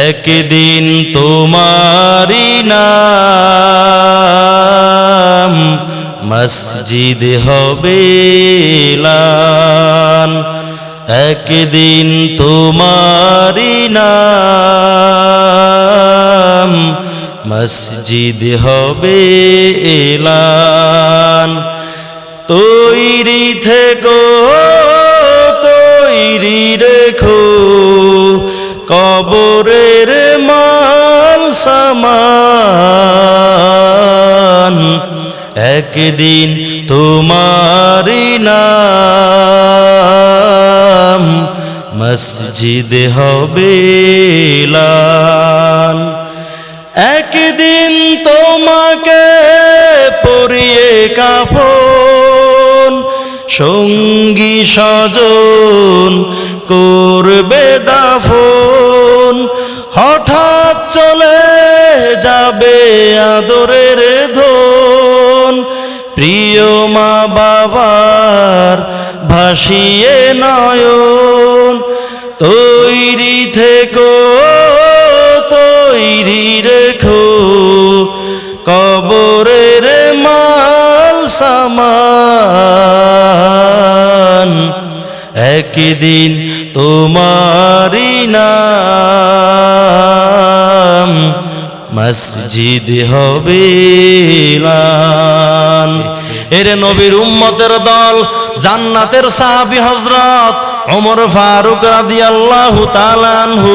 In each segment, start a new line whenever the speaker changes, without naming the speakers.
একদিন তোমারি নাম মসজিদ হবে লান একদিন তোমারি নাম মসজিদ হবে এলান। তৈরি থেকো একদিন তোমারি নাম মসজিদ হবে লাল। একদিন তোমাকে পরিয়ে কাফন, সঙ্গী সজন করবে দাফন। হঠাৎ চলে যাবে আদরের ধন প্রিয় মা বাবার, ভাসিয়ে নয়ন, তৈরি থেকো, তৈরি রেখো, কবরের মাল সামান একদিন তোমারি নাম, মসজিদ হবে লান। এরে নবীর উম্মতের দল জান্নাতের সাহাবি হজরত ওমর ফারুক রাদিয়াল্লাহু তাআলা আনহু।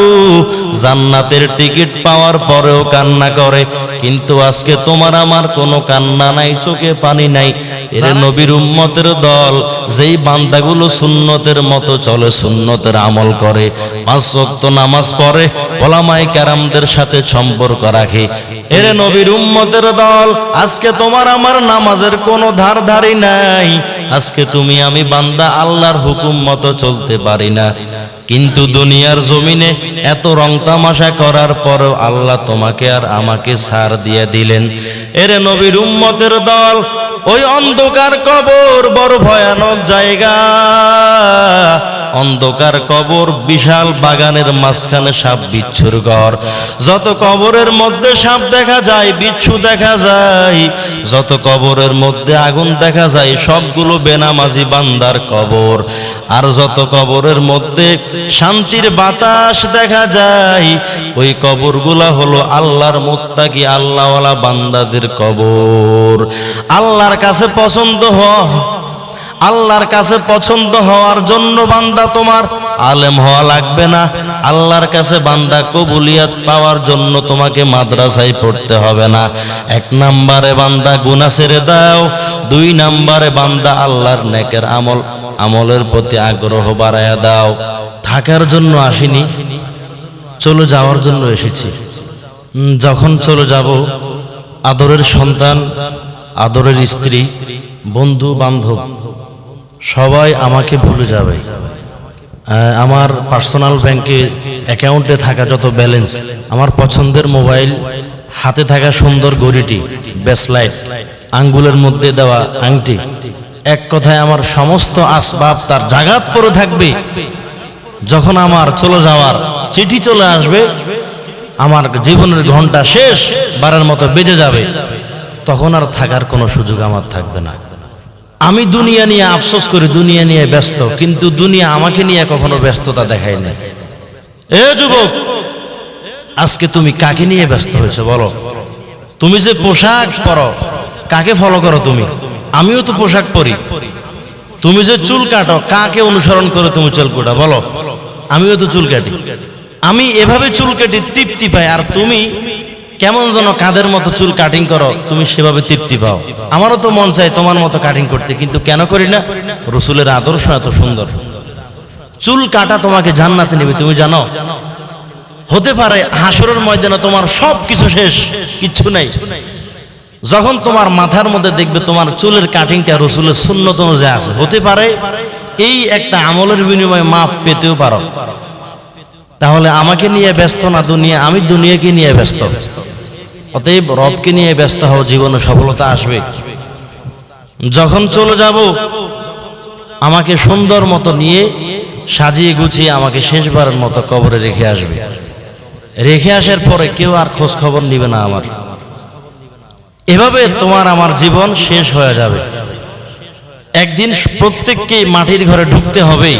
জান্নাতের টিকিট পাওয়ার পরেও কান্না করে। কিন্তু আজকে তোমার আমার কোনো কান্না নাই, চোখে পানি নাই। এর নবীর উম্মতের দল যেই বান্দাগুলো সুন্নতের মতো চলে, সুন্নতের আমল করে। পাঁচ ওয়াক্ত নামাজ পড়ে ওলামাই কারামদের সাথে সম্পর্ক রাখে। এর নবীর উম্মতের দল, আজকে তোমার আমার নামাজের কোনো ধার ধারি নাই। আজকে তুমি, আমি বান্দা, আল্লাহর হুকুম মতো চলতে পারি না। কিন্তু দুনিয়ার জমিনে এত রং তামাশা করার পরও আল্লাহ তোমাকে আর আমাকে ছাড় দিয়ে দিলেন। এরে নবীর উম্মতের দল, ওই অন্ধকার কবর, বড় ভয়ানক জায়গা। অন্ধকার কবর, বিশাল বাগানের মাঝখানে সাপ বিচ্ছুর ঘর। যত কবরের মধ্যে সাপ দেখা যায়, বিচ্ছু দেখা যায়। যত কবরের মধ্যে আগুন দেখা যায়, সবগুলো বেনামাজি বান্দার কবর। আর যত কবরের মধ্যে শান্তির বাতাস দেখা যায়, ওই কবরগুলা হলো আল্লাহর মোত্তাকি, আল্লাহওয়ালা বান্দাদের কবর। আল্লাহর কাছে পছন্দ হওয়া আল্লাহর কাছে পছন্দ হওয়ার জন্য বান্দা তোমার আলেম হওয়া লাগবে না। আল্লাহর কাছে বান্দা কবুলিয়াত পাওয়ার জন্য তোমাকে মাদ্রাসায় পড়তে হবে না। এক নাম্বারে বান্দা গুনাহ ছেড়ে দাও, দুই নাম্বারে বান্দা আল্লাহর নেকের আমল, আমলের প্রতি আগ্রহ বাড়ায়া দাও। থাকার জন্য আসিনি, চলে যাওয়ার জন্য এসেছি। যখন চলে যাব, আদরের সন্তান, আদরের স্ত্রী বন্ধু বান্ধব সবাই আমাকে ভুলে যাবে। আমার পার্সোনাল ব্যাংকে অ্যাকাউন্টে থাকা যত ব্যালেন্স আমার পছন্দের মোবাইল হাতে থাকা সুন্দর গড়িটি ব্যাসলাইট আঙ্গুলের মধ্যে দেওয়া আংটি, এক কথায় আমার সমস্ত আসবাব তার জাগাত পরে থাকবে। যখন আমার চলে যাওয়ার চিঠি চলে আসবে, আমার জীবনের ঘণ্টা শেষ বারের মতো বেজে যাবে, তখন আর থাকার কোনো সুযোগ আমার থাকবে না। আমি দুনিয়া নিয়ে আফসোস করি, দুনিয়া নিয়ে ব্যস্ত, কিন্তু দুনিয়া আমাকে নিয়ে কখনো ব্যস্ততা দেখায় না এ যুবক, আজকে তুমি কাকে নিয়ে ব্যস্ত হয়েছে বলো? তুমি যে পোশাক পরো, কাকে ফলো করো তুমি? আমিও তো পোশাক পরি। তুমি যে চুল কাটো, কাকে অনুসরণ করে তুমি চুল কাটো বলো? আমিও তো চুল কাটি। আমি এভাবে চুল কাটি তৃপ্তি পাই, আর তুমি কেমন যেন কাদের মতো চুল কাটিং করো, তুমি সেভাবে তৃপ্তি পাও। আমারও তো মন চাই তোমার মতো কাটিং করতে, কিন্তু কেন করি না? রসুলের আদর্শ এত সুন্দর। চুল কাটা তোমাকে জান্নাতে নেবে, তুমি জানো? হতে পারে হাসরের ময়দানে তোমার সব কিছু শেষ, কিচ্ছু নাই। যখন তোমার মাথার মধ্যে দেখবে তোমার চুলের কাটিংটা রসুলের শূন্যত অনুযায়ী আছে, হতে পারে এই একটা আমলের বিনিময়ে মাপ পেতেও পারো। তাহলে আমাকে নিয়ে ব্যস্ত না, দুনিয়া আমি দুনিয়াকে নিয়ে ব্যস্ত ব্যস্ত। অতএব রবকে নিয়ে ব্যস্ত হও, জীবনে সফলতা আসবে। যখন চলে যাব, আমাকে সুন্দর মতো নিয়ে সাজিয়ে গুছিয়ে আমাকে শেষবারের মতো কবরে রেখে আসবে। রেখে আসার পরে কেউ আর খোঁজ খবর নিবে না আমার। এভাবে তোমার আমার জীবন শেষ হয়ে যাবে। একদিন প্রত্যেককে মাটির ঘরে ঢুকতে হবেই।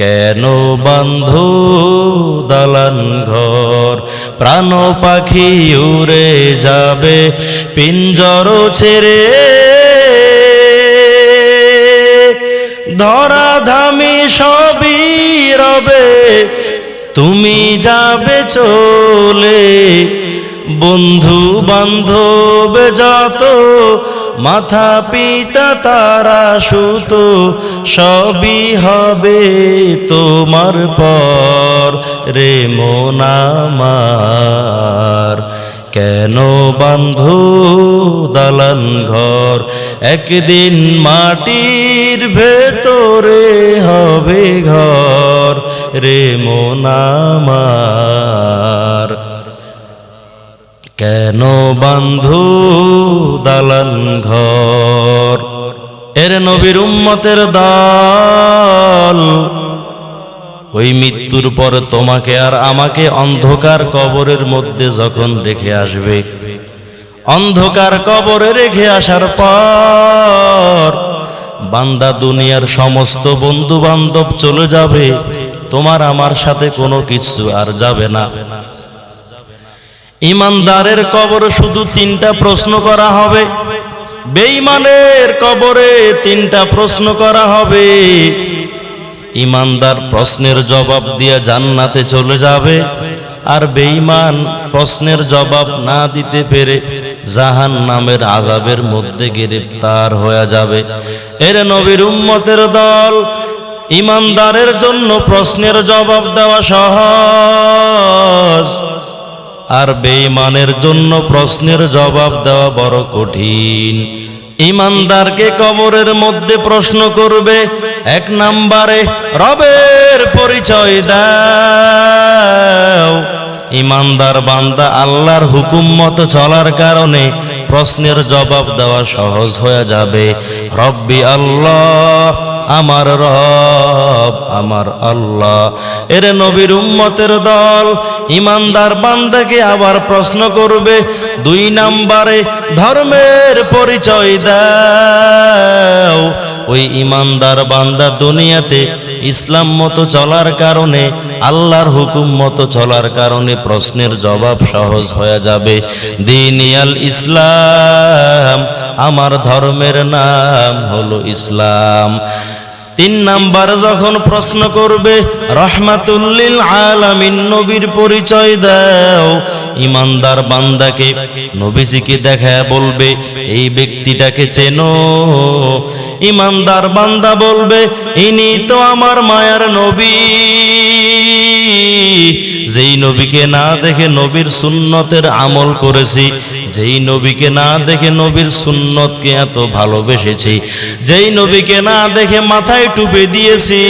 কেন বন্ধু দালান ঘর? প্রাণ পাখি উড়ে যাবে, পিঞ্জর ছেড়ে। ধরা ধামি সবই রবে, তুমি যাবে চলে। বন্ধু বান্ধব যত মাথা পিতা তারা সুত, সবই হবে তোমার পর রে মোনামার কেন বান্ধু দালান ঘর, একদিন মাটির ভেতরে হবে ঘর রে মোনামার কেন বান্ধু দালান ঘর? এর নবীর উম্মতের দল। ওই মৃত্যুর পর তোমাকে আর আমাকে অন্ধকার কবরের মধ্যে যখন রেখে আসবে, অন্ধকার কবরে রেখে আসার পর বান্দা দুনিয়ার সমস্ত বন্ধু বান্ধব চলে যাবে, তোমার আমার সাথে কোনো কিছু আর যাবে না। ইমানদারের কবর শুধু তিনটা প্রশ্ন করা হবে। বেঈমানের কবরে তিনটা প্রশ্ন করা হবে। ইমানদার প্রশ্নের জবাব দিয়ে জান্নাতে চলে যাবে আর বেঈমান প্রশ্নের জবাব না দিতে পেরে জাহান নামের আজাবের মধ্যে গ্রেপ্তার হয়ে যাবে। এর নবীর উম্মতের দল ইমানদারের জন্য প্রশ্নের জবাব দেওয়া সহজ। আর বেঈমানের জন্য প্রশ্নের জবাব দেওয়া বড় কঠিন। ইমানদারকে কবরের মধ্যে প্রশ্ন করবে, এক নাম্বারে রবের পরিচয় দাও। ইমানদার বান্দা আল্লাহর হুকুম মতো চলার কারণে প্রশ্নের জবাব দেওয়া সহজ হয়ে যাবে। রব্বি আল্লাহ, আমার রব, আমার আল্লাহ। এর নবীর উম্মতের দল ইমানদার বান্দাকে আবার প্রশ্ন করবে, দুই নাম্বারে ধর্মের পরিচয় দাও। ওই ইমানদার বান্দা দুনিয়াতে ইসলাম মতো চলার কারণে, আল্লাহর হুকুম মতো চলার কারণে প্রশ্নের জবাব সহজ হয়ে যাবে। দিনিয়াল ইসলাম, আমার ধর্মের নাম হলো ইসলাম। তিন নাম্বার, যখন প্রশ্ন করবে, রহমাতুল্লিল আলামিন নবীর পরিচয় দাও। ইমানদার বান্দাকে নবীজিকে দেখা বলবে, এই ব্যক্তিটাকে চেনো। ইমানদার বান্দা বলবে ইনি তো আমার মায়ার নবী। যেই নবীকে না দেখে নবীর সুন্নতের আমল করেছি, যেই নবীকে না দেখে নবীর সুন্নতকে এত ভালোবেসেছি, যেই নবীকে না দেখে মাথায় টুপে দিয়েছি,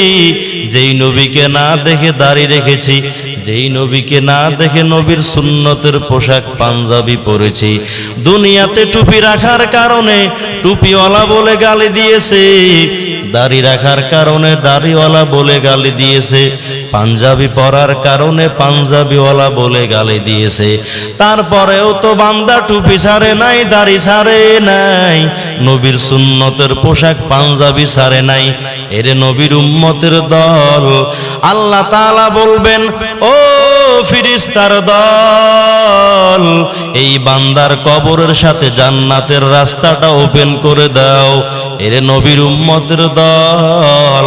যেই নবীকে না দেখে দাড়ি রেখেছি, যেই নবীকে না দেখে নবীর সুন্নতের পোশাক পাঞ্জাবি পরেছি। দুনিয়াতে টুপি রাখার কারণে টুপিওয়ালা বলে গালি দিয়েছে, দাড়ি রাখার কারণে দাড়িওয়ালা বলে গালি দিয়েছে, পাঞ্জাবি পরার কারণে পাঞ্জাবিওয়ালা বলে গালি দিয়েছে। তারপরেও তো বান্দা টুপি ছাড়ে নাই, দাড়ি ছাড়ে নাই, নবীর সুন্নতের পোশাক পাঞ্জাবি ছাড়ে নাই। এরে নবীর উম্মতের দল, আল্লাহ তাআলা বলবেন, ও ফিরিস্তার দল, এই বান্দার কবরের সাথে জান্নাতের রাস্তাটা ওপেন করে দাও। এর নবীর উম্মতের দল।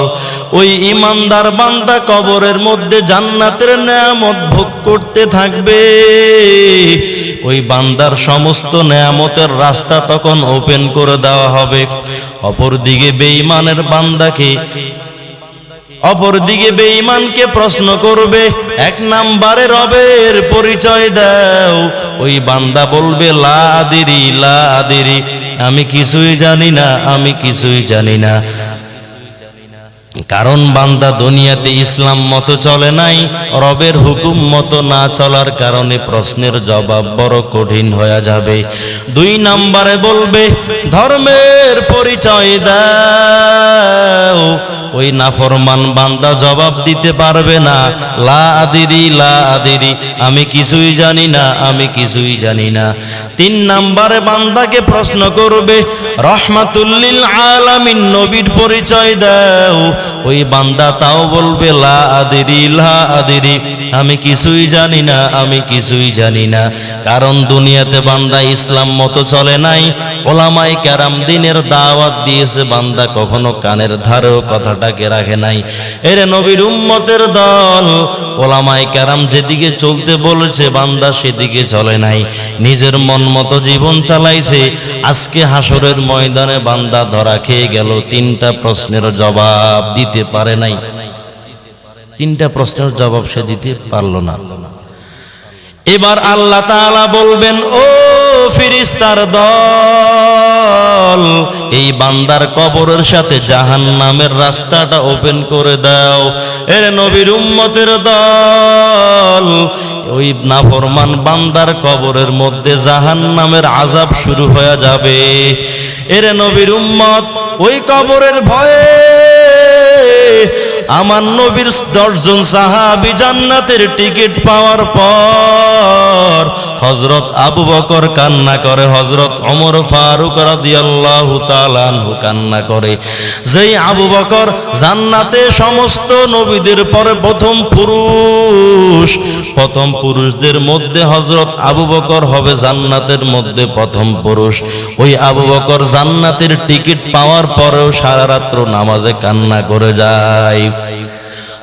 ওই ইমানদার বান্দা কবরের মধ্যে জান্নাতের নেয়ামত ভোগ করতে থাকবে। ওই বান্দার সমস্ত নেয়ামতের রাস্তা তখন ওপেন করে দেওয়া হবে। অপরদিকে বেঈমানের বান্দাকে অপরদিকে বেঈমানকে প্রশ্ন করবে, এক নাম্বারে রবের পরিচয় দাও। ওই বান্দা বলবে, লা আদিরি লা আদিরি আমি কিছুই জানি না, আমি কিছুই জানি না। কারণ বান্দা দুনিয়াতে ইসলাম মতো চলে নাই, রবের হুকুম মতো না চলার কারণে প্রশ্নের জবাব বড় কঠিন হয়ে যাবে। দুই নাম্বারে বলবে, ধর্মের পরিচয় দাও। ওই নাফরমান বান্দা জবাব দিতে পারবে না, লা আদিরি লা আদিরি, আমি কিছুই জানি না, আমি কিছুই জানি না। তিন নাম্বারে বান্দাকে প্রশ্ন করবে রহমাতুল্লিল আলামিন নবীর পরিচয় দাও। ওই বান্দা তাও বলবে, লা আদেরি লা আদেরি। আমি কিছুই জানি না, আমি কিছুই জানি না। কারণ দুনিয়াতে বান্দা ইসলাম মতো চলে নাই। ওলামাই ক্যারাম দিনের দাওয়াত দিয়েছে, বান্দা কখনো কানের ধারেও কথাটাকে রাখে নাই। এরে নবীর উম্মতের দল ওলামাই ক্যারাম যেদিকে চলতে বলেছে, বান্দা সেদিকে চলে নাই। নিজের মন মতো জীবন চালাইছে। আজকে হাসরের ময়দানে বান্দা ধরা খেয়ে গেল, তিনটা প্রশ্নের জবাব দিতে পারে নাই। তিনটা প্রশ্নের জবাব সে দিতে পারল না। এবার আল্লাহ তাআলা বলবেন, ও ফিরিস্তার দল, এই বান্দার কবরের সাথে জাহান নামের রাস্তাটা ওপেন করে দাও। এর নবীর উম্মতের দল, ওই নাফরমান বান্দার কবরের মধ্যে জাহান নামের আজাব শুরু হয়ে যাবে। এর নবীর উম্মত, ওই কবরের ভয়ে আমার নবীর দশজন সাহাবি জান্নাতের টিকিট পাওয়ার পর হজরত আবু বকর কান্না করে হজরত অমর ফারুক রাদিয়াল্লাহু কান্না করে। যেই আবু বকর জান্নাতে সমস্ত নবীদের পরে প্রথম পুরুষ, প্রথম পুরুষদের মধ্যে হজরত আবু বকর হবে জান্নাতের মধ্যে প্রথম পুরুষ। ওই আবু বকর জান্নাতের টিকিট পাওয়ার পরেও সারা রাত্র নামাজে কান্না করে যায়।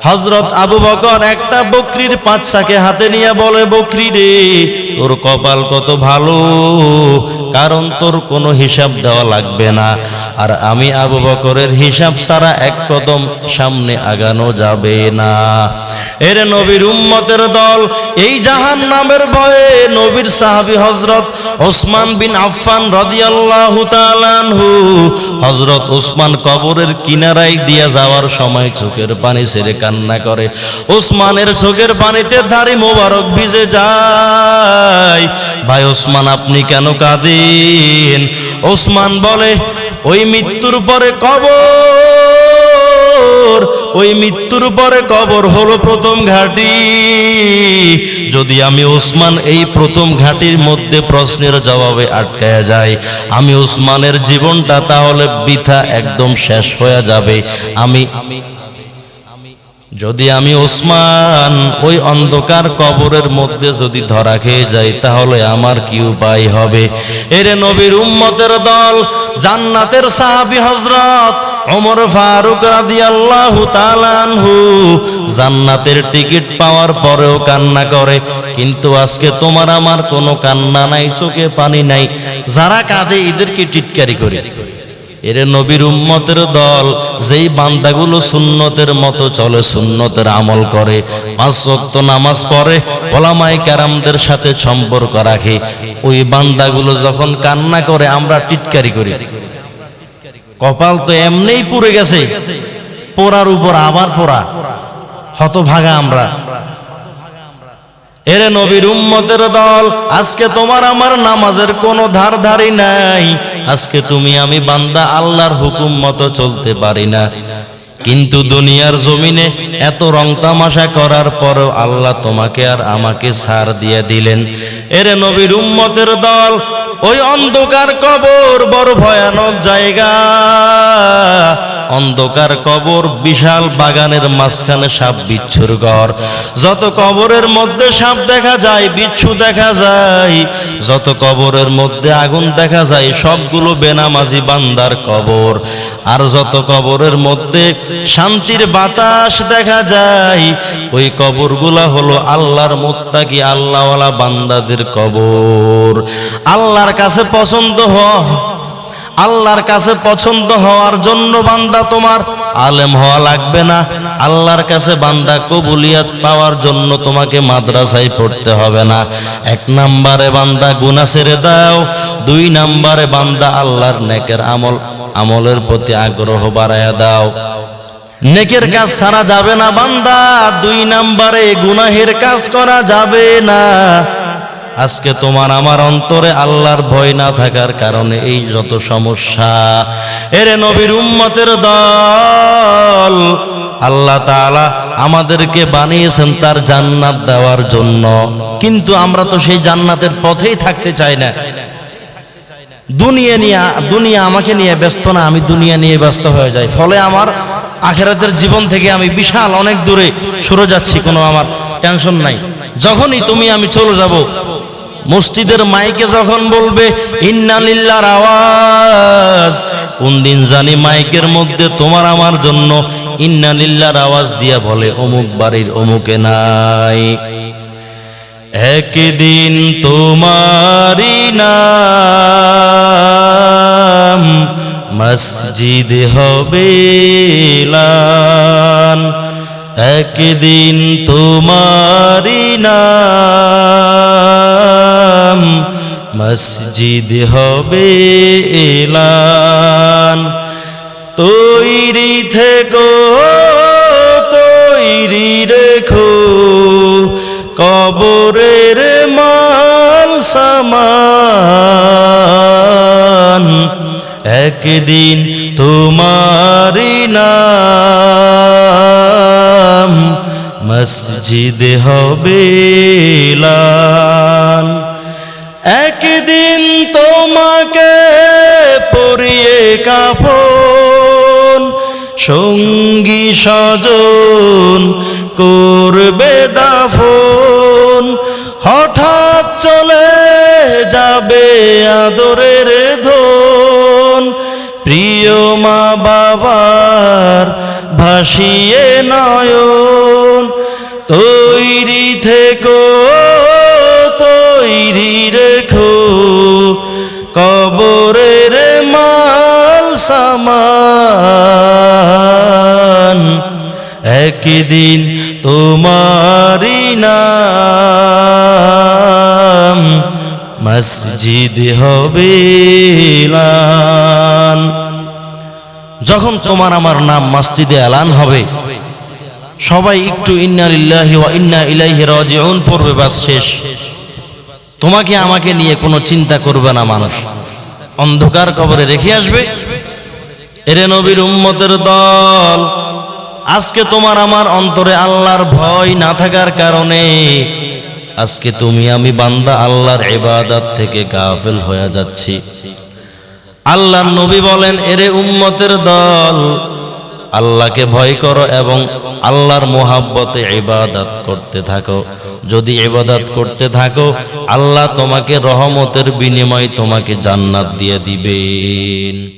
হজরত আবু বকর একটা বকরির পাঁচটাকে হাতে নিয়ে বলে, বকরি রে, তোর কপাল কত ভালো? কারণ তোর কোনো হিসাব দেওয়া লাগবে না। আর আমি আবু বকরের হিসাব ছাড়া এক কদম সামনে আগানো যাবে না। এর নবীর উম্মতের দল, এই জাহান নামের ভয়ে নবীর সাহাবী হজরত ওসমান বিন আফফান রাদিয়াল্লাহু তাআলাহু হজরত ওসমান কবরের কিনারায় দিয়া যাওয়ার সময় চোখের পানি ছেড়ে কান্না করে। ওসমানের চোখের পানিতে ধারি মোবারক ভিজে যায়। ভাই ওসমান, আপনি কেন কাঁদেন ওসমান বলে, ওই মৃত্যুর পরে কবর, ওই মৃত্যুর পরে কবর হলো প্রথম ঘাটি। যদি আমি ওসমান এই প্রথম ঘাটির মধ্যে প্রশ্নের জবাবে আটকায়া যায় আমি ওসমানের জীবনটা তাহলে বৃথা একদম শেষ হয়ে যাবে। আমি যদি আমি ওসমান, ওই অন্ধকার কবরের মধ্যে যদি ধরা খেয়ে যাই, তাহলে আমার কি উপায় হবে? এরে নবীর উম্মতের দল, জান্নাতের সাহাবি হজরত অমর ফারুক রাদিয়াল্লাহু তাআলা আনহু জান্নাতের টিকিট পাওয়ার পরেও কান্না করে। কিন্তু আজকে তোমার আমার কোনো কান্না নাই, চোখে পানি নাই। যারা কাঁদে, এদেরকে টিটকারি করে। এরে নবীর উম্মতের দল, যেই বান্দাগুলো সুন্নতের মতো চলে, সুন্নতের আমল করে। পাঁচ ওয়াক্ত নামাজ পড়ে ওলামাই কারামদের সাথে সম্পর্ক রাখে। ওই বান্দাগুলো যখন কান্না করে, আমরা টিটকারি করি। কপাল তো এমনিই পুড়ে গেছে। পোড়ার উপর আবার পোড়া। হতভাগা আমরা। এরে নবীর উম্মতের দল, আজকে তোমার আমার নামাজের কোনো ধার ধারি নাই। আজকে তুমি আমি বান্দা আল্লাহর হুকুম মতো চলতে পারি না। কিন্তু দুনিয়ার জমিনে এত রং তামাশা করার পরও আল্লাহ তোমাকে আর আমাকে সার দিয়ে দিলেন। এরে নবীর উম্মতের দল, ওই অন্ধকার কবর বড় ভয়ানক জায়গা। অন্ধকার কবর, বিশাল বাগানের মাঝখানে সাপ বিচ্ছুর ঘর। যত কবরের মধ্যে সাপ দেখা যায়, বিচ্ছু দেখা যায়। যত কবরের মধ্যে আগুন দেখা যায়, সবগুলো বেনামাজি বান্দার কবর। আর যত কবরের মধ্যে শান্তির বাতাস দেখা যায়, ওই কবরগুলা হলো আল্লাহর মোত্তাকি, আল্লাহওয়ালা বান্দাদের কবর। আল্লাহর কাছে পছন্দ হ আল্লাহর কাছে পছন্দ হওয়ার জন্য বান্দা তোমার আলেম হওয়া লাগবে না। আল্লাহর কাছে বান্দা কবুলিয়াত পাওয়ার জন্য তোমাকে মাদ্রাসায় পড়তে হবে না। এক নাম্বারে বান্দা গুনাহ ছেড়ে দাও, দুই নাম্বারে বান্দা আল্লাহর নেকের আমল, আমলের প্রতি আগ্রহ বাড়ায়া দাও। নেকের কাজ ছাড়া যাবে না বান্দা, দুই নাম্বারে গুনাহের কাজ করা যাবে না। আজকে তোমার আমার অন্তরে আল্লাহর ভয় না থাকার কারণে এই যত সমস্যা, এরে নবীর উম্মতের দল, আল্লাহ তাআলা আমাদেরকে বানিয়েছেন তার জান্নাত দেওয়ার জন্য। কিন্তু আমরা তো সেই জান্নাতের পথেই থাকতে চাই না। দুনিয়া নিয়ে, দুনিয়া আমাকে নিয়ে ব্যস্ত না, আমি দুনিয়া নিয়ে ব্যস্ত হয়ে যাই। ফলে আমার আখেরাতের জীবন থেকে আমি বিশাল অনেক দূরে সরে যাচ্ছি, কোনো আমার টেনশন নাই। যখনই তুমি আমি চলে যাব মসজিদের মাইকে যখন বলবে ইন্নালিল্লার আওয়াজ কোন দিন জানি মাইকের মধ্যে তোমার আমার জন্য ইন্নালিল্লার আওয়াজ দিয়া বলে, অমুক বাড়ির অমুকে নাই। একদিন তোমারি নাম মসজিদ হবে একদিন তোমারি নাম মসজিদ হবে এলান। তৈরি থেকো, তৈরি রেখো, কবরের মাল সামান। একদিন তোমারি নাম, মসজিদ হবে লাল একদিন তোমাকে পরিয়ে কাফন, সঙ্গী সজন করবে দাফন। হঠাৎ চলে যাবে আদরের ধন, প্রিয় মা বাবার ভাসিয়ে নয়ন। তৈরি থেকো একদিন তোমারি নাম মসজিদ হবে। যখন তোমার আমার নাম মসজিদে এলান হবে, সবাই একটু ইন্না লিল্লাহি ওয়া ইন্না ইলাইহি রাজিউন পড়বে, বাস শেষ। তোমাকে আমাকে নিয়ে কোনো চিন্তা করবে না মানুষ। অন্ধকার কবরে রেখে আসবে। এরে নবীর উম্মতের দল। আজকে তোমার আমার অন্তরে আল্লাহর ভয় না থাকার কারণে আজকে তুমি আমি বান্দা আল্লাহর ইবাদত থেকে গাফেল হয়ে যাচ্ছি। আল্লাহর নবী বলেন, এরে উম্মতের দল, আল্লাহকে ভয় করো এবং আল্লাহর মোহাব্বতে ইবাদত করতে থাকো। যদি ইবাদত করতে থাকো, আল্লাহ তোমাকে রহমতের বিনিময় তোমাকে জান্নাত দিয়ে দিবেন।